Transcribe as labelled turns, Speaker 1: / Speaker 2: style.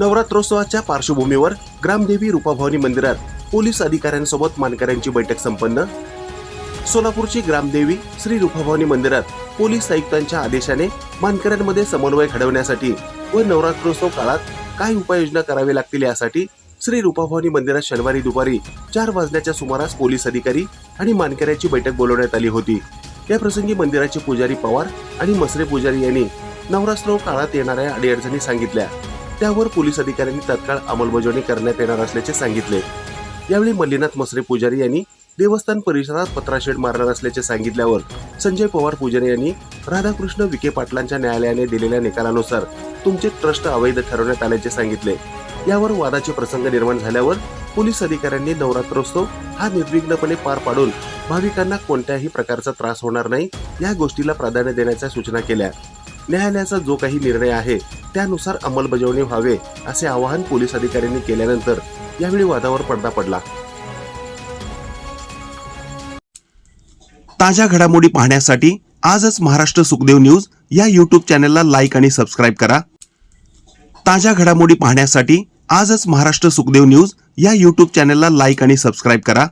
Speaker 1: नवरात्रोत्सवाच्या पार्श्वभूमीवर ग्रामदेवी रूपाभवानी मंदिरात पोलीस अधिकाऱ्यांसोबत मानकऱ्यांची बैठक संपन्न. सोलापूरची ग्रामदेवी श्री रूपाभवानी मंदिरात पोलीस आयुक्तांच्या आदेशाने मानकऱ्यांमध्ये समन्वय घडवण्यासाठी व नवरात्रोत्सव काळात काय उपाययोजना करावी लागतील यासाठी श्री रूपाभवानी मंदिरात शनिवारी दुपारी चार वाजण्याच्या सुमारास पोलीस अधिकारी आणि मानकऱ्याची बैठक बोलवण्यात आली होती. या प्रसंगी मंदिराचे पुजारी पवार आणि मसरे पुजारी यांनी नवरात्रोत्सव काळात येणाऱ्या अडीअडचणी सांगितल्या. त्यावर पोलीस अधिकाऱ्यांनी तत्काळ अंमलबजावणी करण्यात येणार असल्याचे सांगितले. यावेळी मल्लीनाथ मसरे पुजारी यांनी देवस्थान परिसरात पत्राशेड मारणार असल्याचे सांगितल्यावर संजय पवार पुजारी यांनी राधाकृष्ण विखे पाटलांच्या न्यायालयाने दिलेल्या निकालानुसार तुमचे ट्रस्ट अवैध ठरवण्यात आल्याचे सांगितले. यावर वादाचे प्रसंग निर्माण झाल्यावर पोलीस अधिकाऱ्यांनी नवरात्रोत्सव हा निर्विघ्नपणे पार पाडून भाविकांना कोणत्याही प्रकारचा त्रास होणार नाही या गोष्टीला प्राधान्य देण्याच्या सूचना केल्या. न्यायालयाचा जो काही निर्णय आहे त्यानुसार अंमलबजावणी व्हावे असे आवाहन पोलीस अधिकाऱ्यांनी केल्यानंतर यावेळी वादावर पडदा पडला. ताज्या घडामोडी पाहण्यासाठी आजच महाराष्ट्र सुखदेव न्यूज या यूट्यूब चॅनलला लाईक आणि सबस्क्राईब करा. ताज्या घडामोडी पाहण्यासाठी आजच महाराष्ट्र सुखदेव न्यूज या यूट्यूब चॅनलला लाईक आणि सबस्क्राईब करा.